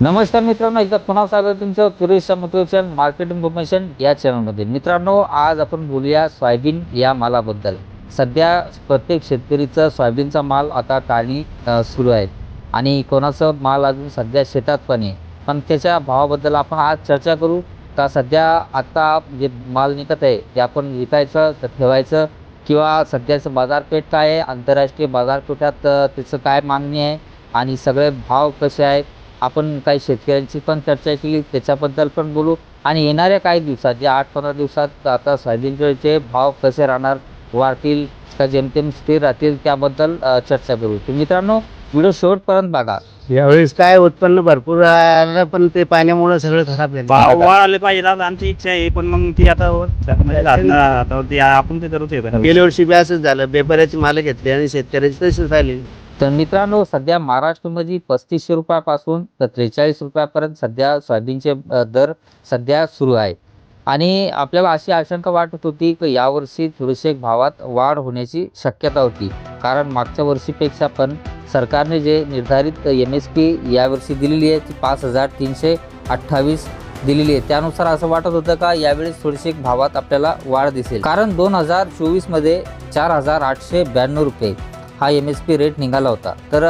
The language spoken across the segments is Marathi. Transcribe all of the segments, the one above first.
नमस्कार मित्रांनो एकदा पुन्हा स्वागत तुमचं पुरेशा मोटिवेशन मार्केट इन्फॉर्मेशन या चॅनलमध्ये मित्रांनो आज आपण बोलूया सोयाबीन या मालाबद्दल. सध्या प्रत्येक शेतकरीचं सोयाबीनचा माल आता टाळणी सुरू आहे. आणि कोणाचं माल अजून सध्या शेतात पण आहे. पण त्याच्या भावाबद्दल आपण आज चर्चा करू. का सध्या आता जे माल निघत आहे ते आपण विकायचं तर ठेवायचं किंवा सध्याचं बाजारपेठ काय आहे? आंतरराष्ट्रीय बाजारपेठात त्याचं काय मागणी आहे? आणि सगळे भाव कसे आहेत? आपण काही शेतकऱ्यांची पण चर्चा केली त्याच्याबद्दल पण बोलू. आणि येणाऱ्या काही दिवसात जे आठ पंधरा दिवसात आता सोयाबीनचे भाव कसे राहणार वाढतील का जेमतेम स्थिर राहतील त्याबद्दल चर्चा करू. तर मित्रांनो व्हिडिओ शेवटपर्यंत बघा. यावेळेस काय उत्पन्न भरपूर आलं पण ते पाण्यामुळे सगळं खराब भाव झालं वाढले पाहिजे आता आमची इच्छा आहे पण मग ती आता म्हणजे आता ते आपण ते करूच आहे गेल्या वर्षी बी असंच झालं. बेपाऱ्याची माल घेतली आणि शेतकऱ्याची तशीच राहिली. तर मित्रांनो सध्या महाराष्ट्रामध्ये पस्तीसशे रुपयापासून तर त्रेचाळीस रुपयापर्यंत सध्या सोयाबीनचे दर सध्या सुरू आहे. आणि आपल्याला अशी आशंका वाटत होती की यावर्षी थोडेसे भावात वाढ होण्याची शक्यता होती. कारण मागच्या वर्षीपेक्षा पण सरकारने जे निर्धारित एम एस पी यावर्षी दिलेली आहे ती पाच हजार तीनशे अठ्ठावीस दिलेली आहे. त्यानुसार असं वाटत होतं का यावेळेस थोडीशी भावात आपल्याला वाढ दिसेल. कारण दोन हजार चोवीसमध्ये चार हजार आठशे ब्याण्णव रुपये हा एम एस पी रेट निघाला होता. तर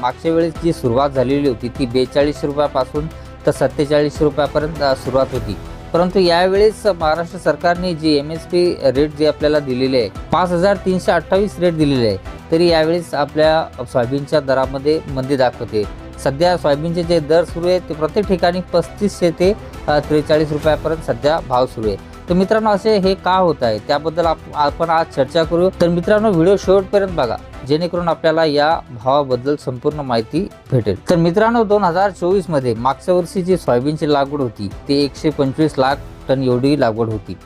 मागच्या वेळेस जी सुरुवात झालेली होती ती बेचाळीस रुपयापासून तर सत्तेचाळीस रुपयापर्यंत सुरुवात होती. परंतु यावेळेस महाराष्ट्र सरकारने जी एम एस पी रेट जे आपल्याला दिलेले आहे पाच हजार तीनशे अठ्ठावीस रेट दिलेले आहे. तरी यावेळेस आपल्या सोयाबीनच्या दरामध्ये मंदी दाखवते. सध्या सोयाबीनचे जे दर सुरू आहेत ते प्रत्येक ठिकाणी पस्तीसशे ते त्रेचाळीस रुपयापर्यंत सध्या भाव सुरू आहे. तर मित्रांनो असे हे का होत आहे त्याबद्दल आप- आपण आज चर्चा करू. तर मित्रांनो व्हिडिओ शेवटपर्यंत बघा जेणेकरून आपल्याला या भावाबद्दल संपूर्ण माहिती भेटेल. तर मित्रांनो दोन हजार चोवीसमध्ये मागच्या वर्षी जी सोयाबीनची लागवड होती ते एकशे पंचवीस लाख टन एवढी लागवड होती.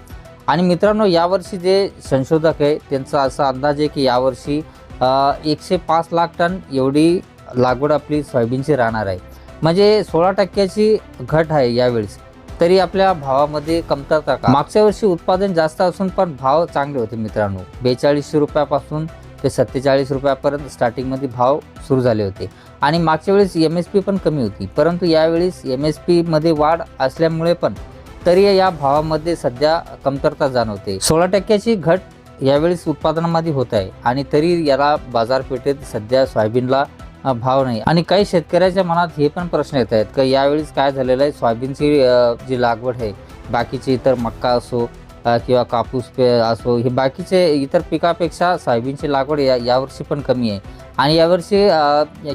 आणि मित्रांनो यावर्षी जे संशोधक आहे त्यांचा असा अंदाज आहे की यावर्षी एकशे पाच लाख टन एवढी लागवड आपली सोयाबीनची राहणार आहे. म्हणजे सोळा टक्क्याची घट आहे यावेळेस. तरी आपल्या भावामध्ये कमतरता का? मागच्या वर्षी उत्पादन जास्त असून पण भाव चांगले होते मित्रांनो. बेचाळीसशे रुपयापासून ते सत्तेचाळीस रुपयापर्यंत स्टार्टिंगमध्ये भाव सुरू झाले होते. आणि मागच्या वेळेस एम एस पी पण कमी होती. परंतु यावेळेस एम एस पीमध्ये वाढ असल्यामुळे पण तरी या भावामध्ये सध्या कमतरता जाणवते. सोळा टक्क्याची घट यावेळेस उत्पादनामध्ये होत आहे. आणि तरी याला बाजारपेठेत सध्या सोयाबीनला भाव नाही. आणि काही शेतकऱ्याच्या मनात हे पण प्रश्न येत आहेत की यावेळेस काय झालेलं आहे? सोयाबीनची जी लागवड आहे बाकीची इतर मक्का असो किंवा कापूस पे असो हे बाकीचे इतर पिकापेक्षा सोयाबीनची लागवड या यावर्षी पण कमी आहे. आणि यावर्षी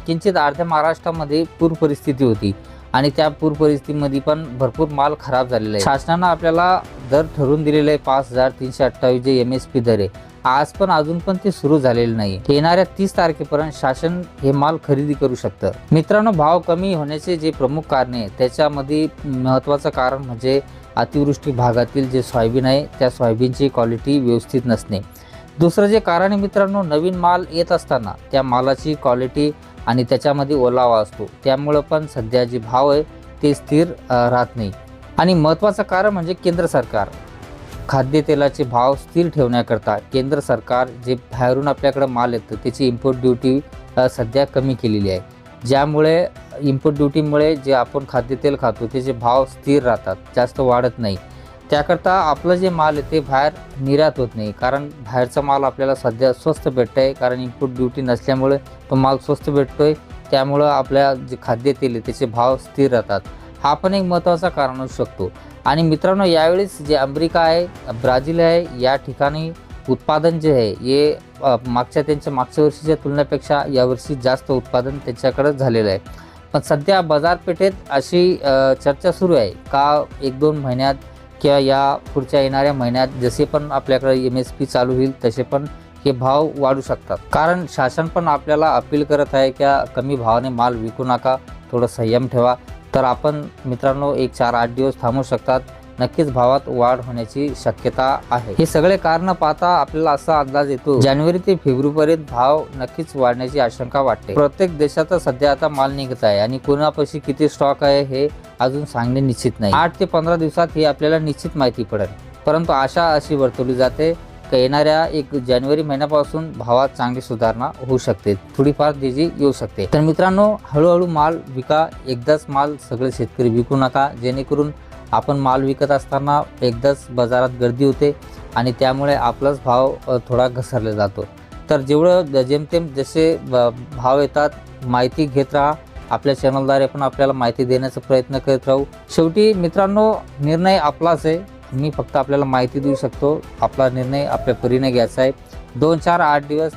किंचित अर्ध्या महाराष्ट्रामध्ये पूर परिस्थिती होती. आणि त्या पूर परिस्थितीमध्ये पण भरपूर माल खराब झालेला आहे. शासनानं आपल्याला दर ठरवून दिलेले आहे पाच हजार तीनशे अठ्ठावीस जे एम एस पी दर आहे आज पण अजून पण ते सुरू झालेले नाही. येणाऱ्या तीस तारखेपर्यंत शासन हे माल खरेदी करू शकतं. मित्रांनो भाव कमी होण्याचे जे प्रमुख कारण आहे त्याच्यामध्ये महत्त्वाचं कारण म्हणजे अतिवृष्टी भागातील जे सोयाबीन आहे त्या सोयाबीनची क्वालिटी व्यवस्थित नसणे. दुसरं जे कारण आहे मित्रांनो नवीन माल येत असताना त्या मालाची क्वालिटी आणि त्याच्यामध्ये ओलावा असतो. त्यामुळं पण सध्या जे भाव आहे ते स्थिर राहत नाही. आणि महत्त्वाचं कारण म्हणजे केंद्र सरकार. खाद्यतेलाचे भाव स्थिर ठेवण्याकरता केंद्र सरकार जे बाहेरून आपल्याकडं माल येतं त्याची इम्पोर्ट ड्युटी सध्या कमी केलेली आहे. ज्यामुळे इम्पोर्ट ड्युटीमुळे जे आपण खाद्यतेल खातो त्याचे भाव स्थिर राहतात जास्त वाढत नाही. त्याकरता आपलं जे माल आहे ते बाहेर निर्यात होत नाही. कारण बाहेरचा माल आपल्याला सध्या स्वस्त भेटत आहे कारण इम्पोर्ट ड्युटी नसल्यामुळे तो माल स्वस्त आहे त्यामुळं आपल्या जे खाद्यतेल आहे त्याचे भाव स्थिर राहतात. हा पण एक महत्त्वाचा कारण असू शकतो. आणि मित्रांनो यावेळेस जे अमेरिका आहे ब्राझील आहे या ठिकाणी उत्पादन जे आहे हे मागच्या त्यांच्या मागच्या वर्षीच्या तुलनेपेक्षा यावर्षी जास्त उत्पादन त्यांच्याकडे झालेलं आहे. पण सध्या बाजारपेठेत अशी चर्चा सुरू आहे का एक दोन महिन्यात किंवा या पुढच्या येणाऱ्या महिन्यात जसे पण आपल्याकडे एम एस पी चालू होईल तसे पण हे भाव वाढू शकतात. कारण शासन पण आपल्याला अपील करत आहे की कमी भावाने माल विकू नका थोडं संयम ठेवा. तर आपण मित्रांनो एक चार आठ दिवस थांबू शकतात. नक्कीच भावात वाढ होण्याची शक्यता आहे. हे सगळे कारण पाहता आपल्याला असा अंदाज येतो जानेवारी ते फेब्रुवारीत भाव नक्कीच वाढण्याची आशंका वाटते. प्रत्येक देशात सध्या आता माल निघत आहे आणि कोणापाशी किती स्टॉक आहे हे अजून सांगणे निश्चित नाही. आठ ते पंधरा दिवसात हे आपल्याला निश्चित माहिती पडेल. परंतु आशा अशी वर्तवली जाते येणाऱ्या एक जानेवारी महिन्यापासून भावात चांगली सुधारणा होऊ शकते. थोडीफार तेजी येऊ शकते. तर मित्रांनो हळूहळू माल विका. एकदाच माल सगळे शेतकरी विकू नका. जेणेकरून आपण माल विकत असताना एकदाच बाजारात गर्दी होते आणि त्यामुळे आपलाच भाव थोडा घसरला जातो. तर जेवढं जेमतेम जसे ब- भाव येतात माहिती घेत राहा. आपल्या चॅनलद्वारे पण आपल्याला माहिती देण्याचा प्रयत्न करत राहू. शेवटी मित्रांनो निर्णय आपलाच आहे. मी फक्त आपल्याला माहिती देऊ शकतो. आपला निर्णय आपल्या परीने घ्यायचा आहे. दोन चार आठ दिवस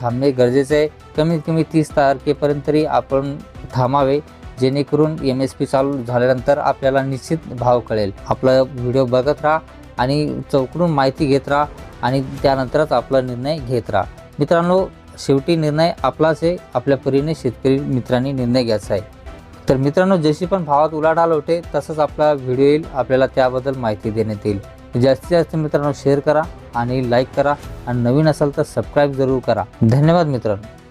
थांबणे गरजेचे आहे. कमीत कमी तीस तारखेपर्यंत तरी आपण थांबावे जेणेकरून एम एस पी चालू झाल्यानंतर आपल्याला निश्चित भाव कळेल. आपला व्हिडिओ बघत राहा आणि चौकडून माहिती घेत राहा आणि त्यानंतरच आपला निर्णय घेत राहा. मित्रांनो शेवटी निर्णय आपलाच आहे. आपल्या परीने शेतकरी मित्रांनी निर्णय घ्यायचा आहे. तर मित्रांनो जशी पण भावात उलाढाल होते तसंच आपला व्हिडिओ येईल. आपल्याला त्याबद्दल माहिती देण्यात येईल. जास्तीत जास्त मित्रांनो शेअर करा आणि लाईक करा. आणि नवीन असाल तर सबस्क्राईब जरूर करा. धन्यवाद मित्रांनो.